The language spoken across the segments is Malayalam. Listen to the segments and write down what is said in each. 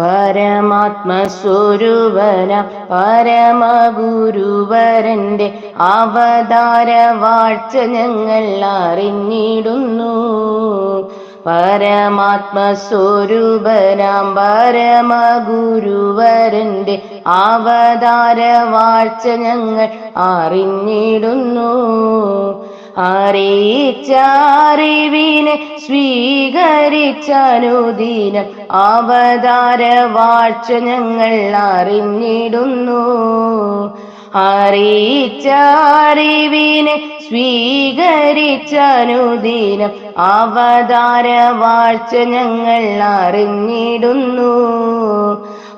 പരമാത്മസ്വരൂപന പരമഗുരുവരന്റെ അവതാര വാഴ്ച ഞങ്ങൾ അറിഞ്ഞിടുന്നു. പരമാത്മസ്വരൂപനാം പരമഗുരുവരന്റെ അവതാര വാഴ്ച ഞങ്ങൾ അറിഞ്ഞിടുന്നു. അറിയിച്ചറിവിനെ സ്വീകരിച്ചനുദീനം അവതാര വാഴ്ച ഞങ്ങൾ അറിഞ്ഞിടുന്നു. അറിയിച്ചറിവിനെ സ്വീകരിച്ചനുദീനം അവതാര വാഴ്ച ഞങ്ങൾ അറിഞ്ഞിടുന്നു.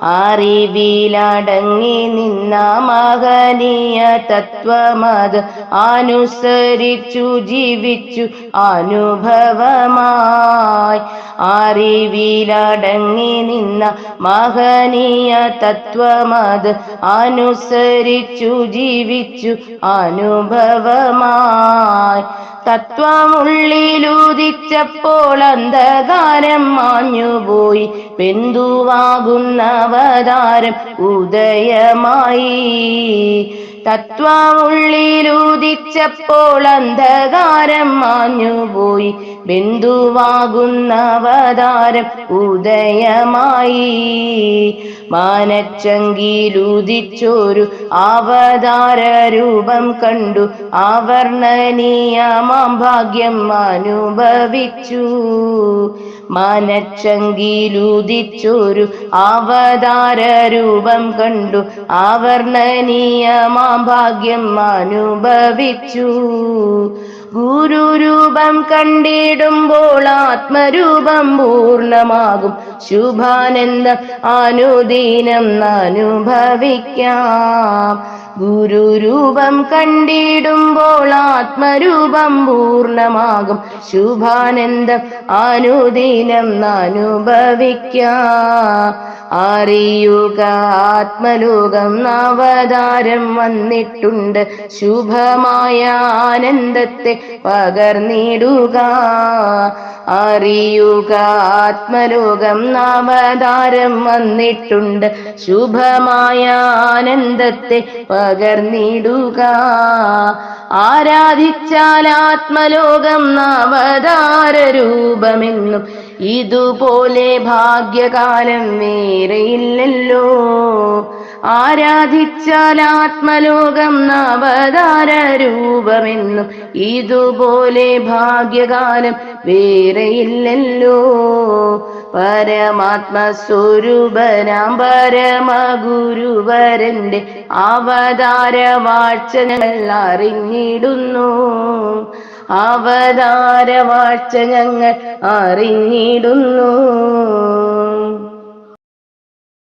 അറിവിലടങ്ങി നിന്ന മഹനീയ തത്വമത് അനുസരിച്ചു ജീവിച്ചു അനുഭവമായി. അറിവിലടങ്ങി നിന്ന മഹനീയ തത്വമത് അനുസരിച്ചു ജീവിച്ചു അനുഭവമായി. തത്വമുള്ളിലുദിച്ചപ്പോൾ അന്ധകാരം മാഞ്ഞുപോയി. ബന്ധുവാകുന്ന അവതാരം ഉദയമായി. തത്വമുള്ളിലൂതിച്ചപ്പോൾ അന്ധകാരം മാഞ്ഞുപോയി. ബിന്ദുവാകുന്ന അവതാരം ഉദയമായി. മാനച്ചങ്കിലുദിച്ചൊരു അവതാര രൂപം കണ്ടു. ആവർണനീയമാം ഭാഗ്യം അനുഭവിച്ചു. മാനച്ചങ്കിലുദിച്ചൊരു അവതാര രൂപം കണ്ടു. ആവർണനീയമാം ഭാഗ്യം അനുഭവിച്ചു. ഗുരുരൂപം കണ്ടിടുമ്പോൾ ആത്മരൂപം പൂർണമാകും. ശുഭാനന്ദം അനുദീനം അനുഭവിക്കാം ഗുരുരൂപം കണ്ടിടുമ്പോൾ ആത്മരൂപം പൂർണമാകും. ശുഭാനന്ദം അനുദിനം അനുഭവിക്കാം അറിയുക ആത്മലോകം നവതാരം വന്നിട്ടുണ്ട്. ശുഭമായ ആനന്ദത്തെ പകർന്നിടുക. അറിയുക ആത്മലോകം നവതാരം വന്നിട്ടുണ്ട്. ശുഭമായ ആനന്ദത്തെ പകർന്നിടുക ആരാധിച്ചാൽ ആത്മലോകം നവതാര രൂപമെന്നും ഇതുപോലെ ഭാഗ്യകാലം വേറെയില്ലല്ലോ. ആരാധിച്ചാൽ ആത്മലോകം നവതാര രൂപമെന്നും ഇതുപോലെ ഭാഗ്യകാലം വേറെയില്ലല്ലോ. പരമാത്മസ്വരൂപനാം പരമഗുരുവരന്റെ അവതാര വാഴ്ചനങ്ങൾ അറിഞ്ഞിടുന്നു. അവതാര വാഴ്ച ഞങ്ങൾ അറിഞ്ഞിടുന്നു.